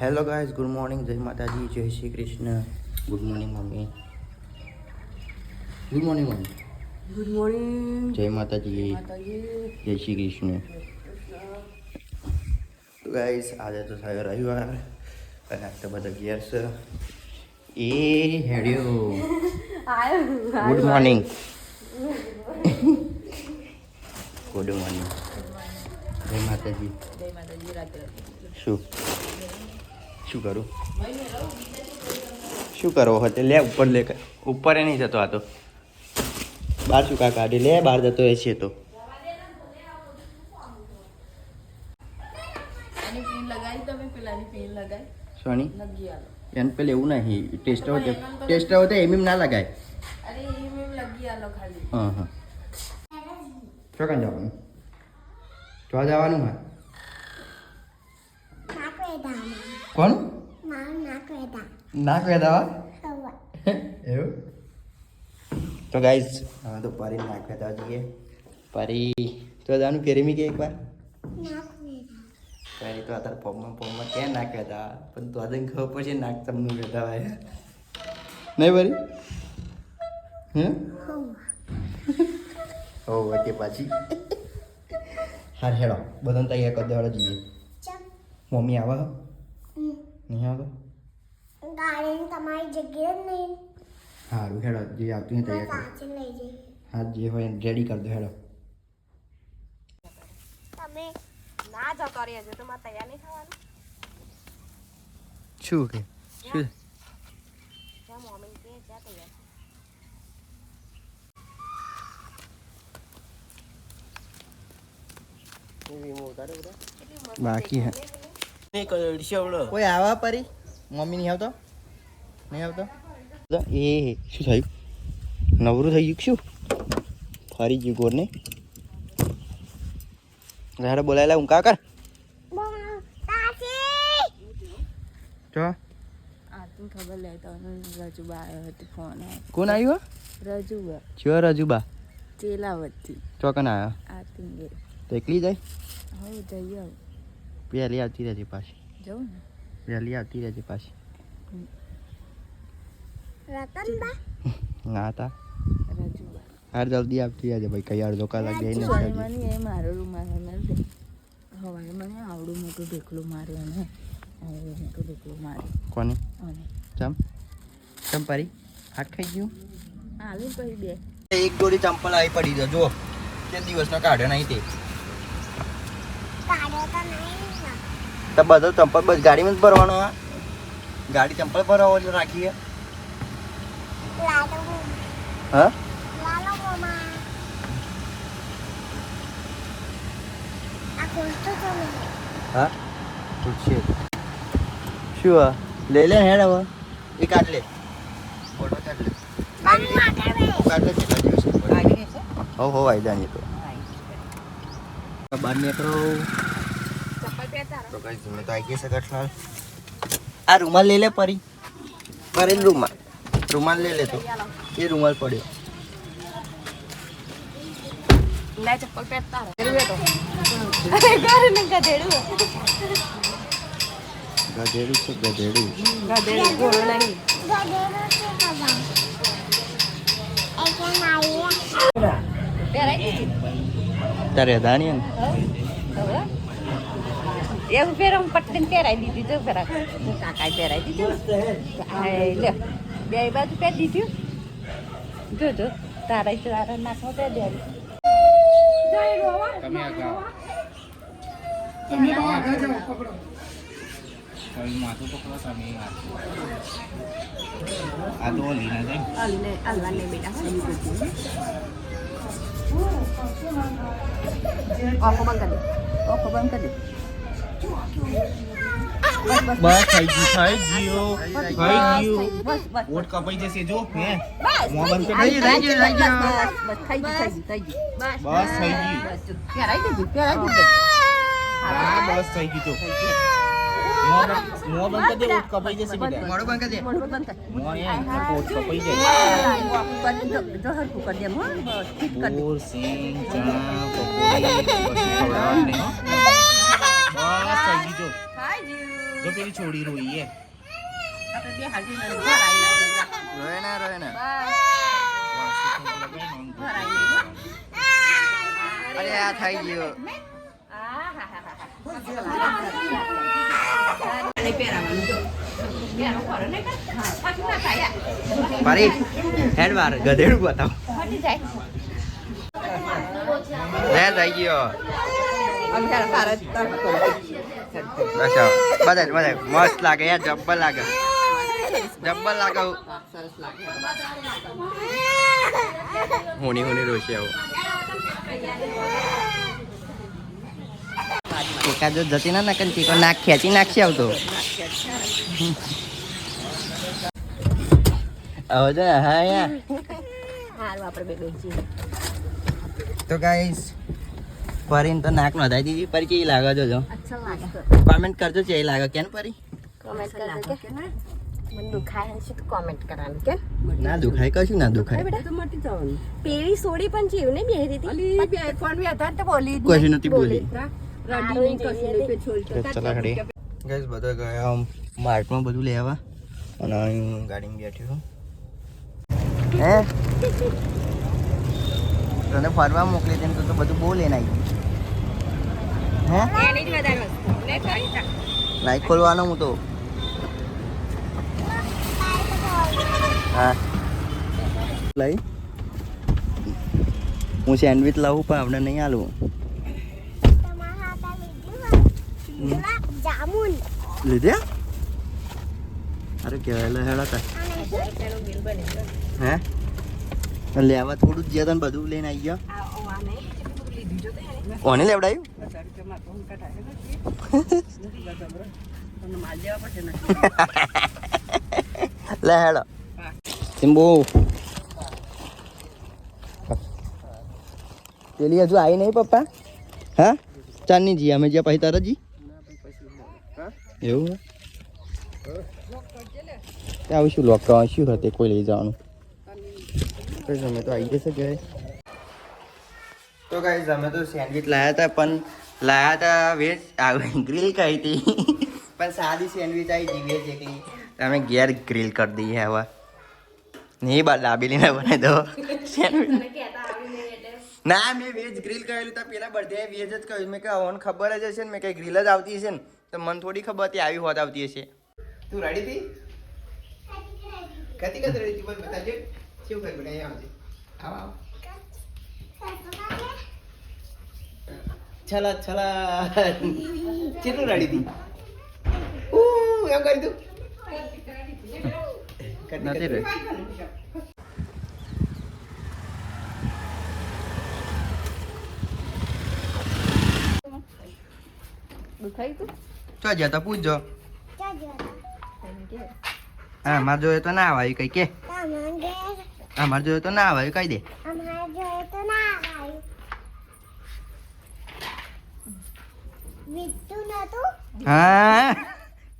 Hello guys good morning જય માતાજી જય Shri Krishna good morning mummy good morning mummy good morning જય માતાજી જય શ્રી કૃષ્ણ તો ગાઈઝ આજે તો થયો રવિવાર. અને આજ તો બધા ઘેર છે. એ હેડ્યો. ગુડ મોર્નિંગ ગુડ મોર્નિંગ જય માતાજી જય માતાજી રાત્રે. શું? શું કરું? શું કરો? હતો લે ઉપર લે. ઉપર એ નહીં જતો આ તો. બાર શું કા કાઢી લે બહાર જતો એ છે તો. સોની? એને પેલે એવું નહીં ટેસ્ટ હોય ટેસ્ટ હોતે એમ એમ ના લગાય. અરે એ મેં લગી આલો ખાલી. હા હા. શું જવાનું? જોવા જવાનું હા કોણ? ના કહે દવા? એવું? તો ગાઈઝ હવે તો પરી નાખવા તા જઈએ. પરી તો જવાનું ફેરીમી કે એકવાર? પરી તો અત્યારે પગમાં પગમાં ક્યાં નાખ્યા હતા પણ તો આજે ખબર પડશે નાક તમને કહેતા હોય નહીં પરી? હે? કે પાછી. હાર હેડો બધાને તૈયાર કરી દેવાડો જઈએ. મમ્મી આવે? નહીં આવતો? ગાડીને તમારી જગ્યાએ જ નહીં. સારું હેડો જે આવતું હોય તૈયાર કરો. લઈ જઈ હા જે હોય રેડી કરી દો હેડો. તમે ના જતો રહેજો તમારે તૈયાર નહીં થવાનું. શું કે? શું? જ્યાં મમ્મી કે જ્યાં તૈયાર બાકી હે. કોઈ આવા પરી. મમ્મી નહીં આવતો? નહીં આવતો? એ શું થયું? નવરું થઈ ગયું શું? ફરી ગયું ગોરને? ઘરે બોલાયેલા હું કા કર? જો ખબર લે તો રજુબા આવ્યો હતો ફોન આવ્યો કોણ આવ્યું રજુબા. ચો રજુબા. ચેલાવતથી ચોકન આવ્યો. આ તિંગે તો એકલી જાય હવે જઈએ આવ. વહેલી આવતી રહેજે પાછી. જવું ને? વહેલી આવતી રહેજે પાછી ના તા રજુબા હાર જલ્દી આવતી રહેજે ભાઈ કઈ અડધો કલાક જઈને સોની એ મારો રૂમાલ હમણાં હવારે મને આવડું મોટું ઢેકલું માર્યું અને આવડું મોટું ઢેકલું માર્યું કોને ચમ ચમ પરી હાથ ખાઈ ગયું આલુ પછી બે એક જોડી ચંપલ આવી પડી જો કે દિવસનો કાઢ્યો નહીં તે કાઢ્યો તો નહીં. તો બધો ચંપલ બસ ગાડીમાં જ ભરવાનો હા. ગાડી ચંપલ ભરાવો એટલે રાખીએ. હા? હા? શું હા? લઈ લે હેડ હવે. એ કાઢ લે. ફોટો કાઢ લે. કાઢ લે કેટલા દિવસ હો હો તો. બહાર નીકળો. તો કઈ તો આવી ગઈ છે કઠલાલ આ રૂમાલ લઈ લે પરી. પરી રૂમાલ. રૂમાલ લઈ લે તો. એ રૂમાલ પડ્યો. લે ચપ્પલ પહેરતા ગધેડું. છે ગધેડું. ગધેડું ઘોડો નહીં. તારે દાણી ને ફેર હું પટ્ટીને પહેરાઈ દીધી જો પહેરા કાકાએ પહેરાઈ દીધું. લે બે બાજુ પહેરી દીધું. જો જો. તારા તારા નાખમાં પહેરી દેવાનું. આ તો લીના જાય. હાલને હાલવાને બેટા ઓખો બંધ કરી ઓખો બંધ કરી બસ થઈ ગયું થઈ ગયું થઈ ગયું બસ કપાઈ જશે જો હે બસ મોં બંધ કરી થઈ ગયું, થઈ ગયું. બસ થઈ ગયું થઈ ગયું બસ બસ થઈ ગયું ક્યાં જો ગયું ક્યાં પહેરાઈ ગયું હા બસ થઈ ગયું તો મોં બંધ- કરી દે ઓટ કપાઈ જશે બેટા મોડું બંધ કરી દે મોઢું બંધ કર મોં ઓટ કપાઈ જાય જો હરકું કરી દે મોં ફિટ કરી દે ઓર સિંગ ચણા પકોડી નહીં હો બસ થઈ ગયું જો. જો પેલી છોડી રોઈ એ. રોય ને રોય ને. અરે આ થઈ ગયો. પરી ગધેડું બતાવો. લે થઈ ગયો અમે ત્યારે ભારત તરફ બસ બધા બધા મસ્ત લાગે યાર જબ્બર લાગે જબ્બર લાગે હોની હોની રોશે આવું એકાદો જતી ના નાખે ચીકો નાખ ખેંચી નાખશે આવતો હવે હા યાર આપણે બે તો ગાઈસ પરીને તો નાક નોંધાઈ દીધી. પરી કેવી લાગે જો જો. લાગે. કોમેન્ટ કરજો ચેવી લાગે. કેમ પરી કોમેન્ટ કરજો કે. મને દુખાય હશે તો કોમેન્ટ કરવાનું કે? ના દુખાય કશું ના દુખાય. બેટા તો મટી જવાનું. પેલી સોડી પણ જીવ ને હતી? અલી બે ફોન બી હતા તો બોલી કશું નથી બોલી. રડી ની કશું નહીં પે ચલા ખડી ગાઈસ બધા ગયા માર્ટમાં બધું લેવા. અને અહીં હું ગાડીમાં બેઠ્યો છું. હે? તને ફરવા મોકલી દે તો બધું બહુ લઈને આવી હે? લાઈક ખોલવાનો હું તો. હા. લઈ. હું સેન્ડવિચ લાવું પણ આપણે નહીં આલું લીધું? અરે કહેવાય લે હેડા તા. હે? લેવા થોડું જ જ્યાં તને બધું લઈને આવી ગયા. કોને લેવડાયું? લે હેડો. સિમ્બુ પેલી હજુ આવી નહીં પપ્પા? હા? ચાલની જી અમે જ્યાં પછી તારા જી. એવું? ત્યાં આવું શું લોક કરવાનું? શું હતું કોઈ લઈ જવાનું? કઈ અમે તો આવી જશે કે તો ગાઈઝ અમે તો સેન્ડવિચ લાયા હતા પણ લાયા હતા વેજ ગ્રીલ કરી હતી. પણ સાદી સેન્ડવિચ આવી હતી વેજ એકલી તમે ઘેર ગ્રીલ કરી દઈએ હવે. નહીં બા દાબેલી ના બનાવી દો. સેન્ડવિચ ના મેં વેજ ગ્રીલ કરેલું તો પેલા બધે વેજ જ કહ્યું મેં કે ઓન ખબર જ હશે ને મેં કઈ ગ્રીલ જ આવતી હશે ને. તો મને થોડી ખબર હતી આવી હોત આવતી હશે. તું રેડી હતી? કતી કત રેડી બોલ બતાજે શું કર બેટા અહીંયા આવજે આવ આવ છલા છલા કેટલું રેડી હતી ઉ એમ કરી તું નથી રે દુખાય તું ચો જા તો પૂછજો હા માર જોઈએ તો ના આવે કઈ કે તમને હા મારે જોઈએ તો ના આવે કહી દે. અમારે જોઈએ તો ના આવ્યું વીતું નતું? હા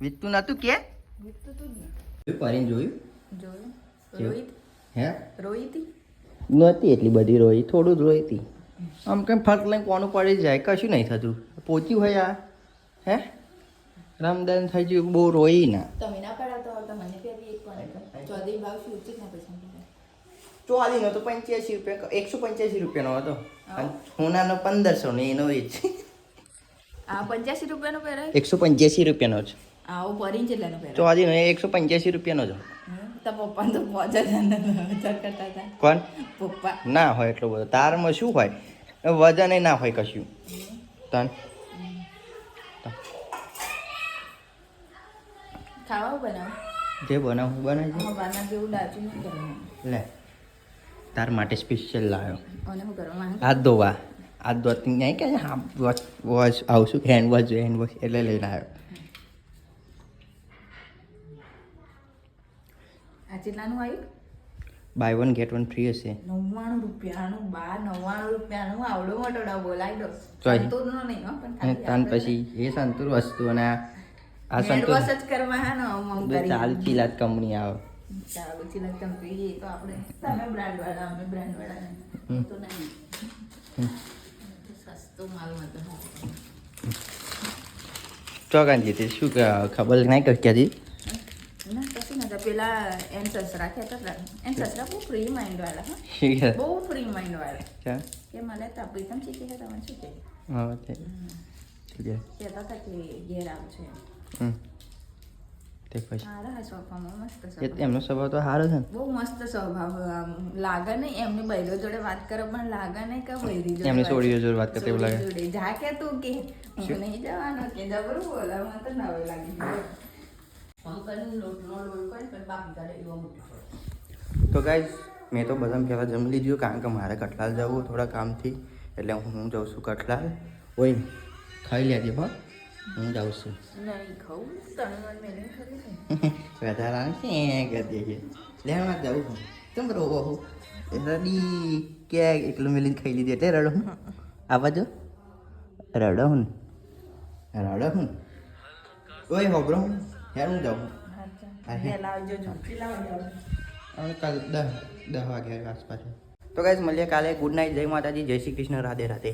વીતું નતું કે? કરીને જોયું? જોયું. રોહિત? હે? રોહિત? નહોતી એટલી બધી રોઈ થોડું જ રોઈ હતી આમ કેમ ફર્ક લઈને કોનું પડી જાય? કશું નહીં થતું. પહોંચ્યું હોય આ. હે? રામદાન થઈ ગયું બહુ રોઈ ના. તમે ના પડાતો તો મને પેલી એક પણ. ચૌધરી ભાવ શું ઉચિત ના પૈસા ચોલીનો તો પંચ્યાસી રૂપિયા એકસો પંચ્યાસી રૂપિયાનો હતો. અને સોનાનો પંદરસો ને એનો એ છે આ પંચ્યાસી રૂપિયાનો પહેરાય એકસો પંચ્યાસી રૂપિયાનો છે આવો ભરીને કેટલાનો પહેરાય ચોલીનો એ એકસો પંચ્યાસી રૂપિયાનો છે તો પપ્પા તો કરતા હતા. કોણ? પપ્પા. ના હોય એટલો બધો. તારમાં શું હોય? વજન ના હોય કશું. તન. ખાવા બનાવો? જે બનાવ બનાવી લે. તાર માટે સ્પેશિયલ લાવ્યો હાથ ધોવા હાથ ધોતી નહીં કે હા વોશ વોશ આવશું. હેન્ડ વોશ જોઈએ હેન્ડ વોશ એટલે લઈને આવ્યો. કેટલાનું આવ્યું? Buy one get one free હશે. નવ્વાણું રૂપિયાનું બાર નવ્વાણું રૂપિયાનું. આવડો મોટો ડબ્બો દો. નહીં તન પછી એ સંતુર વસ્તુ અને આ સંતૂર ચીલાત કંપની આવે. ચિલક ચમકી એ તો આપણે તમે બ્રાન્ડ વાળા અમે બ્રાન્ડ વાળા તો નહીં. સસ્તો માલ મતો ચોકાન જીતી. શું ખબર નહીં કર ક્યાંથી? ના કશું નતા પેલા એન્સર્સ રાખ્યા હતા. એન્સર્સ બહુ ફ્રી માઇન્ડ વાળા હા. બહુ ફ્રી માઇન્ડ વાળા. કે મને તો પ્રીતમ શીખી છે તમને શું કહે હા તે. છે. કે ઘેર આવું છે. તે પછી. સારા સ્વભાવમાં મસ્ત સ્વભાવ. એમનો સ્વભાવ તો સારો છે બહુ મસ્ત સ્વભાવ આમ લાગે નહીં એમની બૈરો જોડે વાત કરે પણ લાગે નહીં કે બૈરી જોડે એમની સોડીઓ જોડે વાત કરતા એવું લાગે. જોડે. જા કે તું કે હું નહીં જવાનો કે જબરું બોલા મને તો નવે લાગી તો ગાઈઝ મેં તો બધા પહેલાં જમી લીધું કારણ કે મારે કઠલાલ જવું થોડા કામથી એટલે હું જાઉં છું કઠલાલ. ઓય ખાઈ લેજે હો. હું જાઉં છું. વધારા કરતી છે લેવા જાઉં છું કેમ રોવો હું રડી ક્યાં એકલું મિલીને ખાઈ લીધી એટલે રડો હું આવા જો રડો હું રડો હું ઓય હોબરો હું હેર હું જાઉં કાલ દસ દસ વાગ્યા આસપાસ તો ગાઈઝ મળીએ કાલે ગુડ નાઇટ જય માતાજી જય શ્રી કૃષ્ણ રાધે રાધે